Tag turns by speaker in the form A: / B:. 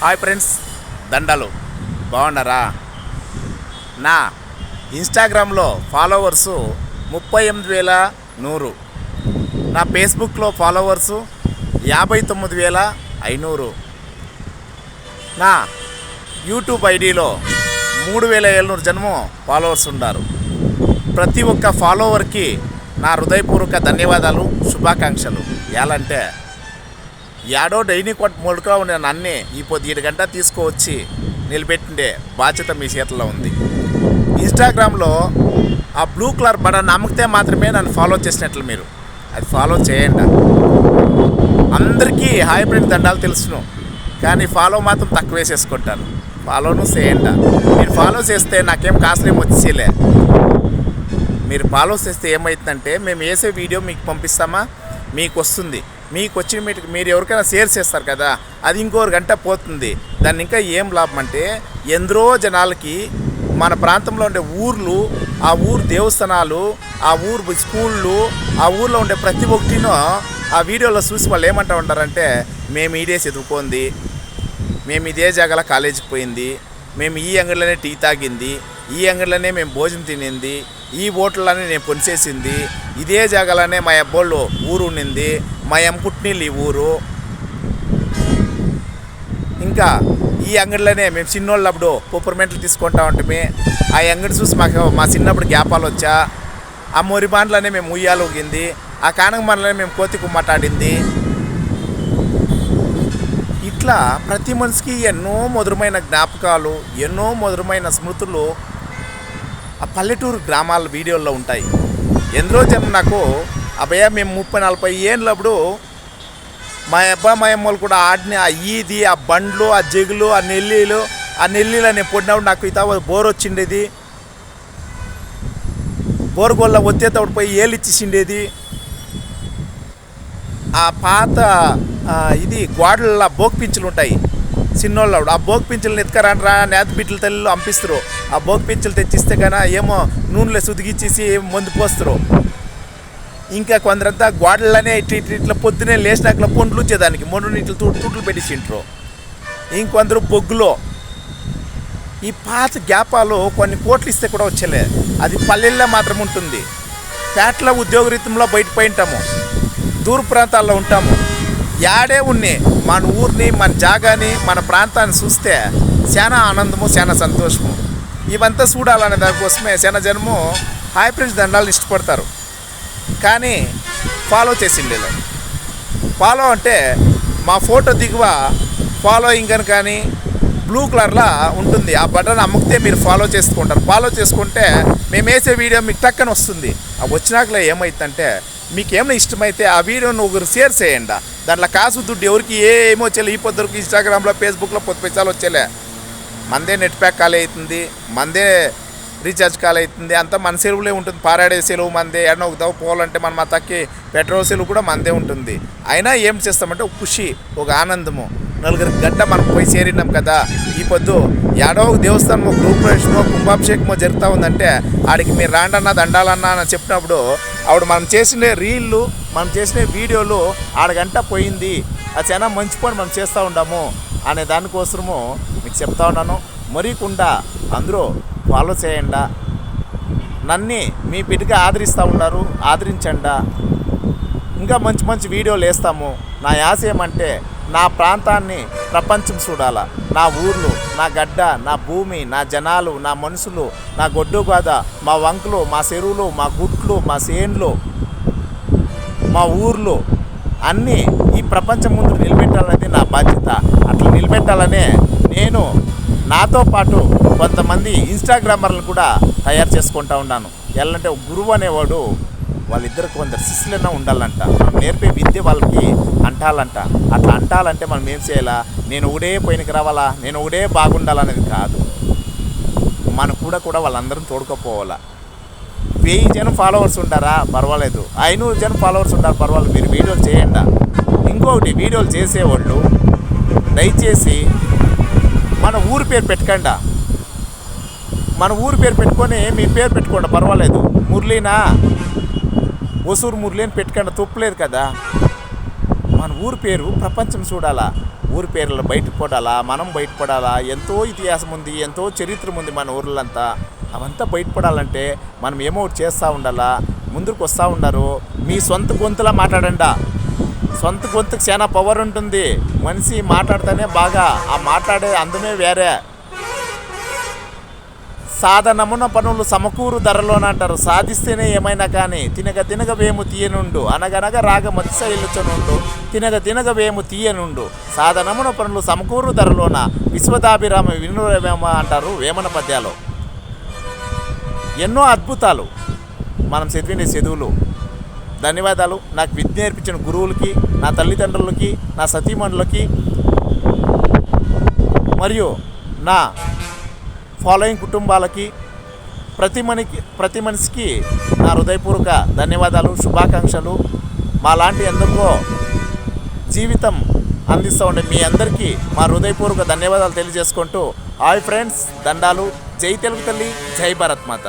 A: Hi friends దండలు. బాగున్నారా? నా ఇన్స్టాగ్రామ్లో ఫాలోవర్సు ముప్పై ఎనిమిది వేల నూరు. నా ఫేస్బుక్లో ఫాలోవర్సు యాభై తొమ్మిది వేల ఐనూరు. నా యూట్యూబ్ ఐడిలో మూడు వేల ఏళ్ళనూరు జన్మ ఫాలోవర్స్ ఉన్నారు ప్రతి ఒక్క ఫాలోవర్కి నా హృదయపూర్వక ధన్యవాదాలు శుభాకాంక్షలు. ఎలాంటే యాడో డైలీ కొట్ మొడుకా ఉండే నన్నే ఈ పొద్దు గంట తీసుకువచ్చి నిలబెట్టిండే బాధ్యత మీ చేతిలో ఉంది. ఇన్స్టాగ్రామ్లో ఆ బ్లూ కలర్ బటన్ నమ్మితే మాత్రమే నన్ను ఫాలో చేసినట్లు మీరు. అది ఫాలో చేయండి. అందరికీ హైబ్రిడ్ దండాలు తెలుసును. కానీ ఫాలో మాత్రం తక్కువ వేసేసుకుంటాను ఫాలోను చేయండి. మీరు ఫాలో చేస్తే నాకేం కాసులేం వచ్చేలే మీరు ఫాలో చేస్తే ఏమవుతుందంటే మేము వేసే వీడియో మీకు పంపిస్తామా? మీకు వస్తుంది. మీకు వచ్చి మీటికి మీరు ఎవరికైనా షేర్ చేస్తారు కదా అది ఇంకోరు గంట పోతుంది. దాన్ని ఇంకా ఏం లాభం అంటే ఎందరో జనాలకి మన ప్రాంతంలో ఉండే ఊర్లు ఆ ఊరు దేవస్థానాలు ఆ ఊరు స్కూళ్ళు ఆ ఊర్లో ఉండే ప్రతి ఒక్కటినో ఆ వీడియోలో చూసి వాళ్ళు ఏమంటా ఉంటారంటే మేము ఈడే చదువుకోంది మేము ఇదే జాగాల కాలేజీకి పోయింది మేము ఈ అంగడిలోనే టీ తాగింది ఈ అంగడిలోనే మేము భోజనం తినింది ఈ హోటల్లోనే నేను పొనిసేసింది ఇదే జాగాలోనే మా అబ్బోళ్ళు ఊరు ఉండింది మా ఎంకుట్నీళ్ళు ఈ ఊరు. ఇంకా ఈ అంగడిలోనే మేము చిన్నోళ్ళు అప్పుడు తీసుకుంటా ఉంటామే. ఆ అంగడి చూసి మాకు మా చిన్నప్పుడు జ్ఞాపాలు వచ్చా. ఆ మొరిబాండ్లోనే మేము ఉయ్యాలు ఊగింది. ఆ కానగమనలోనే మేము కోతి కుమ్మటాడింది ఇట్లా ప్రతి మనిషికి ఎన్నో మధురమైన జ్ఞాపకాలు ఎన్నో మధురమైన స్మృతులు ఆ పల్లెటూరు గ్రామాల వీడియోల్లో ఉంటాయి. ఎందరో జనం నాకు అభయ మేము ముప్పై నలభై ఏళ్ళప్పుడు మా అబ్బా మా అమ్మలు కూడా ఆడిన ఆ ఈది ఆ బండ్లు ఆ జగులు ఆ నెల్లీలు ఆ నెల్లీలు నేను పొడినప్పుడు నాకు ఇత బోర్ వచ్చిండేది. బోరుగోళ్ళ వచ్చేటప్పుడు పోయి ఏళ్ళు ఆ పాత ఇది గోడల బోక్ పింఛలు ఉంటాయి. చిన్నోళ్ళు ఆ బోక్ పింఛలు ఎత్తుకరానరా నేత బిడ్డల తల్లిలో అంపిస్తారు. ఆ బోక్ పింఛలు తెచ్చిస్తే కన్నా ఏమో నూనెలో సుదిగిచ్చేసి మందు పోస్తారు. ఇంకా కొందరంతా గోడలనే ఇట్లా ఇట్లా ఇట్లా పొద్దునే లేచినాక పొండ్లు వచ్చేదానికి మొండు ఇట్లా తూట్లు తూట్లు పెట్టించింటారు ఇంకొందరు బొగ్గులో. ఈ పాత గ్యాపాలు కొన్ని కోట్లు ఇస్తే కూడా వచ్చలే. అది పల్లెల్లో మాత్రం ఉంటుంది. పేటల ఉద్యోగరీతంలో బయటపోయి ఉంటాము దూర ప్రాంతాల్లో ఉంటాము. యాడే ఉన్ని మన ఊరిని మన జాగాని మన ప్రాంతాన్ని చూస్తే చాలా ఆనందము చాలా సంతోషము. ఇవంతా చూడాలనే దానికోసమే చాలా జనము హై ఫ్రెండ్స్ దండాలను ఇష్టపడతారు. కానీ ఫాలో చేసింది ఫాలో అంటే మా ఫోటో దిగువ ఫాలోయింగ్ అని కానీ బ్లూ కలర్లా ఉంటుంది. ఆ బటన్ అమ్ముకితే మీరు ఫాలో చేసుకుంటారు. ఫాలో చేసుకుంటే మేము వేసే వీడియో మీకు టక్కన వస్తుంది. ఆ వచ్చినాకలే ఏమైందంటే మీకు ఏమైనా ఇష్టమైతే ఆ వీడియోను ఒకరు షేర్ చేయండి. దాంట్లో కాసు దుడ్డు ఎవరికి ఏమో వచ్చేలే. ఈ పొద్దురికి ఇన్స్టాగ్రామ్లో ఫేస్బుక్లో పొత్తు పైసలు వచ్చేలే. మందే నెట్ ప్యాక్ ఖాళీ అవుతుంది మందే రీఛార్జ్ కాల్ అవుతుంది అంతా మన సెలవులే ఉంటుంది. పారాడే సెలవు మందే ఎడన ఒక పోవాలంటే మనం మా తక్కి పెట్రోల్ సెలవు కూడా మందే ఉంటుంది. అయినా ఏం చేస్తామంటే ఒక ఖుషి ఒక ఆనందము. నలుగురు గంట మనం పోయి చేరినాం కదా. ఈ పొద్దు ఏడో ఒక దేవస్థానమో గృహప్రవేశమో కుంభాభిషేకమో జరుగుతూ ఉందంటే ఆడికి మీరు రాండన్నా దండాలన్నా అని చెప్పినప్పుడు ఆవిడ మనం చేసిన రీళ్ళు మనం చేసిన వీడియోలు ఆడగంట పోయింది. అది చాలా మంచి పని మనం చేస్తూ ఉండాము అనే దానికోసము మీకు చెప్తా ఉన్నాను. మరీకుండా అందరూ ఫాలో చేయండి. నన్ని మీ బిడ్డగా ఆదరిస్తూ ఉన్నారు ఆదరించండి. ఇంకా మంచి మంచి వీడియోలు వేస్తాము. నా యాస ఏమంటే నా ప్రాంతాన్ని ప్రపంచం చూడాల? నా ఊర్లు నా గడ్డ నా భూమి నా జనాలు నా మనుషులు నా గొడ్డు గాద మా వంకలు మా చెరువులు మా గుట్లు మా సేన్లు మా ఊర్లు అన్నీ ఈ ప్రపంచం ముందు నిలబెట్టాలనేది నా బాధ్యత. అట్లా నిలబెట్టాలనే నేను నాతో పాటు కొంతమంది ఇన్స్టాగ్రామర్లను కూడా తయారు చేసుకుంటా ఉన్నాను. ఎలాంటే అంటే గురువు అనేవాడు వాళ్ళిద్దరు కొందరు శిష్యులైనా ఉండాలంట. మనం నేర్పే విద్య వాళ్ళకి అంటాలంట. అట్లా అంటాలంటే మనం ఏం చేయాలా? నేను ఒకడే పోయినకి రావాలా? నేను ఒకడే బాగుండాలనేది కాదు. మన కూడా కూడా వాళ్ళందరం తోడుకోపోవాలా? వెయ్యి జనం ఫాలోవర్స్ ఉంటారా పర్వాలేదు. ఐనూరు జనం ఫాలోవర్స్ ఉంటారు పర్వాలేదు. మీరు వీడియోలు చేయండి? ఇంకొకటి వీడియోలు చేసేవాళ్ళు దయచేసి మన ఊరి పేరు పెట్టకండా. మన ఊరి పేరు పెట్టుకొని మీ పేరు పెట్టుకోండి పర్వాలేదు. మురళీనా? ఒసూరు మురళి పెట్టుకుండా పెట్టుకోండి కదా. మన ఊరి పేరు ప్రపంచం చూడాలా. ఊరి పేర్లు బయటపడాలా మనం బయటపడాలా ఎంతో ఇతిహాసం ఉంది ఎంతో చరిత్ర ఉంది మన ఊర్లంతా. అవంతా బయటపడాలంటే మనం ఏమో చేస్తూ ఉండాలా ముందుకు వస్తూ ఉండరు మీ సొంత గొంతులా మాట్లాడండా. సొంత గొంతుకు చాలా పవర్ ఉంటుంది. మనిషి మాట్లాడితేనే బాగా. ఆ మాట్లాడే అందమే వేరే. సాధనమున పనులు సమకూరు ధరలోన అంటారు. సాధిస్తేనే ఏమైనా కానీ తినగ తినగ వేము తీయనుండు. అనగనగా రాగ మత్స్యలుచునుండు తినగ తినగ వేము తీయనుండు. సాధనమున పనులు సమకూరు ధరలోన విశ్వదాభిరామ వినురవేమ అంటారు వేమన పద్యాలు. ఎన్నో అద్భుతాలు. మనం చదివిన చదువులు. ధన్యవాదాలు. నాకు విద్య నేర్పించిన గురువులకి నా తల్లిదండ్రులకి నా సతీమణులకి మరియు నా ఫాలోయింగ్ కుటుంబాలకి ప్రతి మనికి ప్రతి మనిషికి నా హృదయపూర్వక ధన్యవాదాలు శుభాకాంక్షలు. మాలాంటి ఎందుకో జీవితం అందిస్తూ ఉండే మీ అందరికీ మా హృదయపూర్వక ధన్యవాదాలు తెలియజేసుకుంటూ హాయ్ ఫ్రెండ్స్ దండాలు. జై తెలుగు తల్లి జై భారత్ మాత.